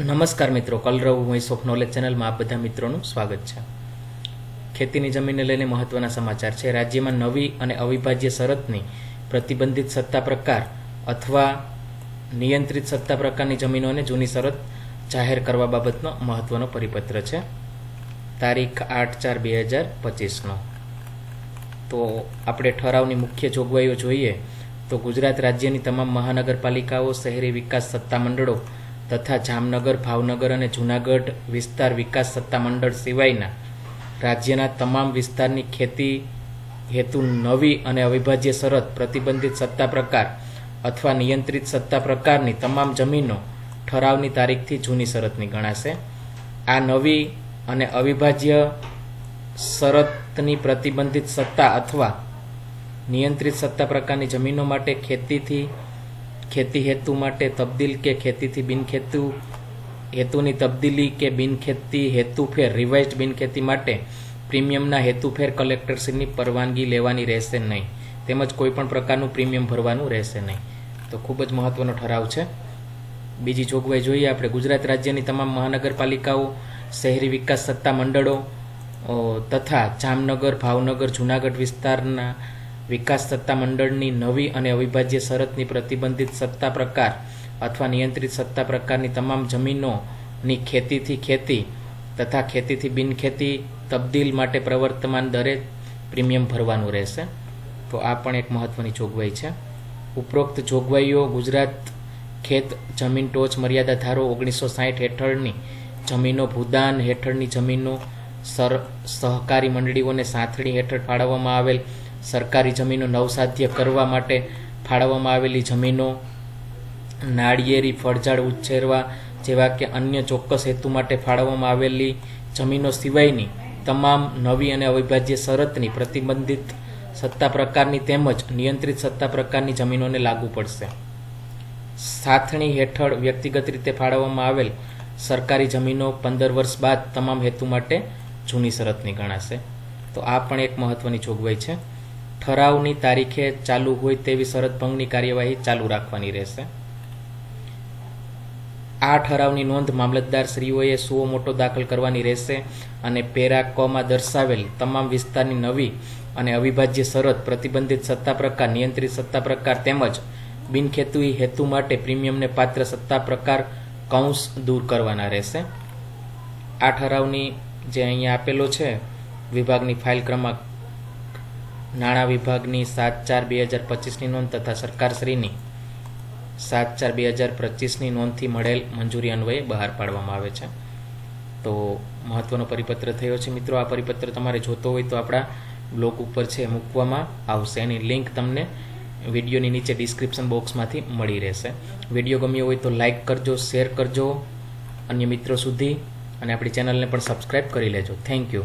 નમસ્કાર મિત્રો, કલરવ voice of knowledge ચેનલમાં આપ બધા મિત્રોનું સ્વાગત છે. ખેતીની જમીનને લઈને મહત્વના સમાચાર છે. રાજ્યમાં નવી અને અવિભાજ્ય શરતની પ્રતિબંધિત સત્તા પ્રકાર અથવા નિયંત્રિત સત્તા પ્રકારની જમીનોને જૂની શરત જાહેર કરવા બાબતનો મહત્વનો પરિપત્ર છે. તારીખ આઠ ચાર બે હજાર પચીસનો. તો આપણે ઠરાવની મુખ્ય જોગવાઈઓ જોઈએ તો ગુજરાત રાજ્યની તમામ મહાનગરપાલિકાઓ, શહેરી વિકાસ સત્તા મંડળો તથા જામનગર, ભાવનગર અને જૂનાગઢ વિસ્તાર વિકાસ સત્તા મંડળ સિવાયના રાજ્યના તમામ વિસ્તારની ખેતી હેતુ નવી અને અવિભાજ્ય શરત, પ્રતિબંધિત સત્તા પ્રકાર અથવા નિયંત્રિત સત્તા પ્રકારની તમામ જમીનો ઠરાવની તારીખથી જૂની શરતની ગણાશે. આ નવી અને અવિભાજ્ય શરતની પ્રતિબંધિત સત્તા અથવા નિયંત્રિત સત્તા પ્રકારની જમીનો માટે ખેતીથી ખેતી હેતુ માટે તબદીલ કે ખેતીથી બિનખેતુ હેતુની તબદીલી કે બિનખેતી હેતુફેર રિવાઇઝડ બિનખેતી માટે પ્રીમિયમના હેતુફેર કલેક્ટરશ્રીની પરવાનગી લેવાની રહેશે નહીં. તેમજ કોઈપણ પ્રકારનું પ્રીમિયમ ભરવાનું રહેશે નહીં. તો ખૂબ જ મહત્વનો ઠરાવ છે. બીજી જોગવાઈ જોઈએ આપણે ગુજરાત રાજ્યની તમામ મહાનગરપાલિકાઓ, શહેરી વિકાસ સત્તા મંડળો તથા જામનગર, ભાવનગર, જૂનાગઢ વિસ્તારના વિકાસ સત્તા મંડળની નવી અને અવિભાજ્ય શરતની પ્રતિબંધિત સત્તા પ્રકાર અથવા નિયંત્રિત સત્તા પ્રકારની તમામ જમીનોની ખેતીથી ખેતી તથા ખેતીથી બિનખેતી તબદીલ માટે પ્રવર્તમાન દરે પ્રીમિયમ ભરવાનું રહેશે. તો આ પણ એક મહત્વની જોગવાઈ છે. ઉપરોક્ત જોગવાઈઓ ગુજરાત ખેત જમીન ટોચ મર્યાદા ધારો ઓગણીસો સાહીઠ હેઠળની જમીનો, ભૂદાન હેઠળની જમીનો, સર, સહકારી મંડળીઓને સાંથળી હેઠળ ફાળવવામાં આવેલ સરકારી જમીનો નવસાધ્ય કરવા માટે ફાળવવામાં આવેલી જમીનો, નાળિયેરી, ફળઝાડ ઉછેરવા જેવા કે અન્ય ચોક્કસ હેતુ માટે ફાળવવામાં આવેલી જમીનો સિવાયની તમામ નવી અને અવિભાજ્ય શરતની પ્રતિબંધિત સત્તા પ્રકારની તેમજ નિયંત્રિત સત્તા પ્રકારની જમીનોને લાગુ પડશે. સાથણી હેઠળ વ્યક્તિગત રીતે ફાળવવામાં આવેલ સરકારી જમીનો પંદર વર્ષ બાદ તમામ હેતુ માટે જૂની શરતની ગણાશે. તો આ પણ એક મહત્વની જોગવાઈ છે. ઠરાવની તારીખે ચાલુ હોય તેવી શરત ભંગની કાર્યવાહી ચાલુ રાખવાની રહેશે. આ ઠરાવની નોંધ મામલતદાર શ્રીઓએ સુઓ મોટો દાખલ કરવાની રહેશે અને પેરા કમાં દર્શાવેલ તમામ વિસ્તારની નવી અને અવિભાજ્ય શરત પ્રતિબંધિત સત્તા પ્રકાર, નિયંત્રિત સત્તા પ્રકાર તેમજ બિનખેતુઈ હેતુ માટે પ્રીમિયમને પાત્ર સત્તા પ્રકાર કૌંસ દૂર કરવાના રહેશે. આ ઠરાવની જે અહીંયા આપેલો છે, વિભાગની ફાઇલ ક્રમાંક નાણાં વિભાગની સાત ચાર બે હજાર પચીસની નોંધ તથા સરકારશ્રીની સાત ચાર બે હજાર પચીસની નોંધથી મળેલ મંજૂરી અન્વયે બહાર પાડવામાં આવે છે. તો મહત્વનો પરિપત્ર થયો છે મિત્રો. આ પરિપત્ર તમારે જોતો હોય તો આપણા બ્લોગ ઉપર છે મૂકવામાં આવશે. એની લિંક તમને વિડીયોની નીચે ડિસ્ક્રિપ્શન બોક્સમાંથી મળી રહેશે. વીડિયો ગમ્યો હોય તો લાઇક કરજો, શેર કરજો. અન્ય મિત્રો સુધી અને આપણી ચેનલને પણ સબસ્ક્રાઈબ કરી લેજો. Thank you.